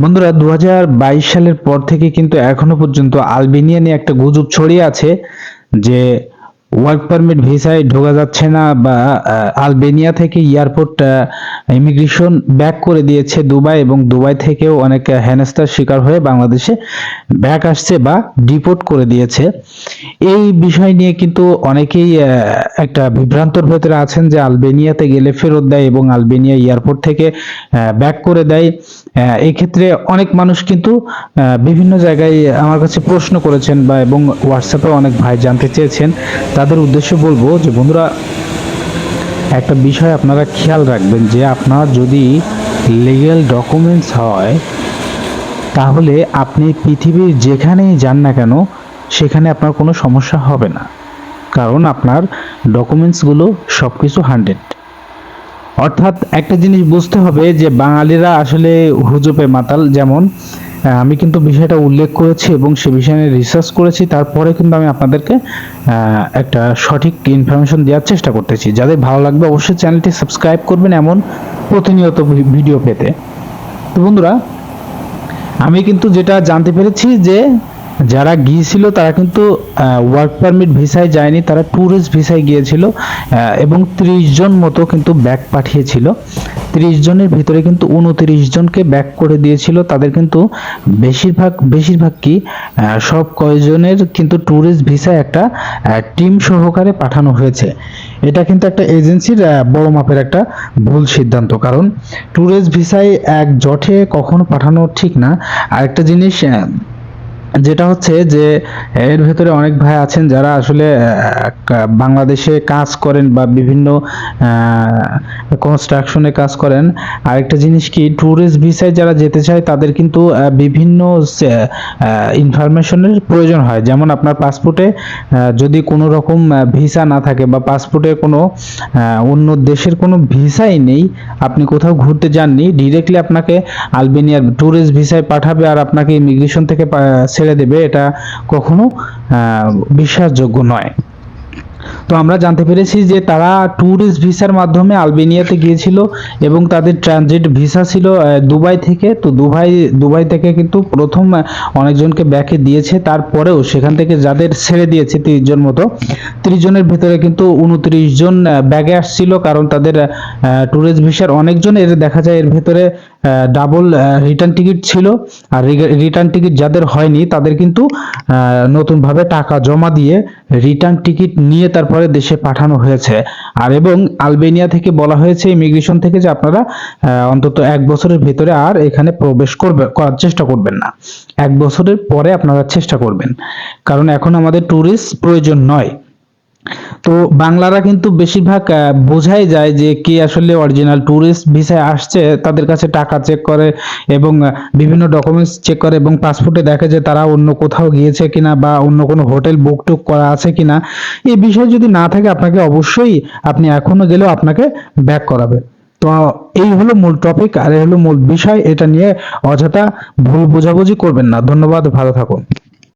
বন্ধুরা দু হাজার বাইশ সালের পর থেকে কিন্তু এখনও পর্যন্ত আলবেনিয়া নিয়ে একটা গুজব ছড়িয়ে আছে যে ওয়ার্ক পারমিট ভিসায় ঢোকা যাচ্ছে না বা আলবেনিয়া থেকে এয়ারপোর্ট ইমিগ্রেশন ব্যাক করে দিয়েছে দুবাই এবং দুবাই থেকেও অনেক আহ, হেনস্থার শিকার হয়ে বাংলাদেশে ব্যাক আসছে বা ডিপোর্ট করে দিয়েছে। এই বিষয় নিয়ে কিন্তু অনেকেই একটা বিভ্রান্তর ভেতরে আছেন যে আলবেনিয়াতে গেলে ফেরত দেয় এবং আলবেনিয়া এয়ারপোর্ট থেকে ব্যাক করে দেয়। এক্ষেত্রে অনেক মানুষ কিন্তু বিভিন্ন জায়গায় আমার কাছে প্রশ্ন করেছেন বা এবং হোয়াটসঅ্যাপে অনেক ভাই জানতে চেয়েছেন। তাদের উদ্দেশ্যে বলব যে বন্ধুরা, একটা বিষয় আপনারা খেয়াল রাখবেন যে আপনার যদি লিগ্যাল ডকুমেন্টস হয়, তাহলে আপনি পৃথিবীর যেখানেই যান না কেন, সেখানে আপনার কোনো সমস্যা হবে না। কারণ আপনার ডকুমেন্টসগুলো সব কিছু হান্ড্রেড অর্থাৎ একটা জিনিস বুঝতে হবে যে বাঙালিরা আসলে হুজুপে মাতাল, যেমন আমি কিন্তু বিষয়টা উল্লেখ করেছি এবং সে বিষয় নিয়ে রিসার্চ করেছি। তারপরে কিন্তু আমি আপনাদেরকে একটা সঠিক ইনফরমেশন দেওয়ার চেষ্টা করতেছি। যাদের ভালো লাগবে অবশ্যই চ্যানেলটি সাবস্ক্রাইব করবেন এমন প্রতিনিয়ত ভিডিও পেতে। তো বন্ধুরা, আমি কিন্তু যেটা জানতে পেরেছি যে যারা গিয়েছিল তারা কিন্তু ওয়ার্ক পারমিট ভিসায় যায়নি, তারা ট্যুরিস্ট ভিসায় গিয়েছিল এবং ত্রিশ জন মতো কিন্তু ব্যাক পাঠিয়েছিল। ত্রিশ জনের ভিতরে কিন্তু উনত্রিশ জনকে ব্যাক করে দিয়েছিল। তাদের কিন্তু বেশিরভাগ বেশিরভাগ কি সব কয়জনের কিন্তু ট্যুরিস্ট ভিসায় একটা টিম সহকারে পাঠানো হয়েছে। এটা কিন্তু একটা এজেন্সির বড় মাপের একটা ভুল সিদ্ধান্ত। কারণ ট্যুরিস্ট ভিসায় এক জঠে কখনো পাঠানো ঠিক না। আরেকটা জিনিস যেটা হচ্ছে যে, এর ভেতরে অনেক ভাই আছেন যারা আসলে বাংলাদেশে কাজ করেন বা বিভিন্ন কনস্ট্রাকশনে কাজ করেন। আরেকটা জিনিস কি ট্যুরিস্ট ভিসায় যারা যেতে চায়, তাদের কিন্তু বিভিন্ন ইনফরমেশনের প্রয়োজন হয়। যেমন আপনার পাসপোর্টে যদি কোনো রকম ভিসা না থাকে বা পাসপোর্টে কোনো অন্য দেশের কোনো ভিসাই নেই, আপনি কোথাও ঘুরতে যাননি ডিরেক্টলি আপনাকে আলবেনিয়ার ট্যুরিস্ট ভিসায় পাঠাবে আর আপনাকে ইমিগ্রেশন থেকে ছেড়ে দেবে, এটা কখনো বিশ্বাসযোগ্য নয়। তো আমরা জানতে পেরেছি যে তারা ট্যুরিস্ট ভিসার মাধ্যমে আলবেনিয়াতে গিয়েছিল এবং তাদের ট্রানজিট ভিসা ছিল দুবাই থেকে। তো দুবাই দুবাই থেকে কিন্তু প্রথম অনেকজনকে ব্যাকে দিয়েছে। তারপরেও সেখান থেকে যাদের ছেড়ে দিয়েছে তিরিশ জন মতো, তিরিশ জনের ভিতরে কিন্তু উনত্রিশ জন ব্যাগে আসছিল। কারণ তাদের ট্যুরিস্ট ভিসার অনেকজন এর দেখা যায় এর ভিতরে ডাবল রিটার্ন টিকিট ছিল। আর রিটার্ন টিকিট যাদের হয়নি, তাদের কিন্তু নতুনভাবে টাকা জমা দিয়ে রিটার্ন টিকিট নিয়ে তারপরে দেশে পাঠানো হয়েছে। আর এবং আলবেনিয়া থেকে বলা হয়েছে ইমিগ্রেশন থেকে যে আপনারা অন্তত এক বছরের ভেতরে আর এখানে প্রবেশ করবে, করার চেষ্টা করবেন না। এক বছরের পরে আপনারা চেষ্টা করবেন। কারণ এখন আমাদের ট্যুরিস্ট প্রয়োজন নয়। তো বাংলারা কিন্তু বেশিরভাগ বোঝাই যায় যে কে আসলে অরিজিনাল ট্যুরিস্ট ভিসায় আসছে, তাদের কাছে টাকা চেক করে এবং বিভিন্ন ডকুমেন্টস চেক করে এবং পাসপোর্টে দেখে যে তারা অন্য কোথাও গিয়েছে কিনা বা অন্য কোনো হোটেল বুক টুক করা আছে কিনা। এই বিষয় যদি না থাকে, আপনাকে অবশ্যই আপনি এখনও গেলেও আপনাকে ব্যাক করাবে। তো এই হলো মূল টপিক আর এই হলো মূল বিষয়, এটা নিয়ে অযথা ভুল বোঝাবুঝি করবেন না। ধন্যবাদ, ভালো থাকুন।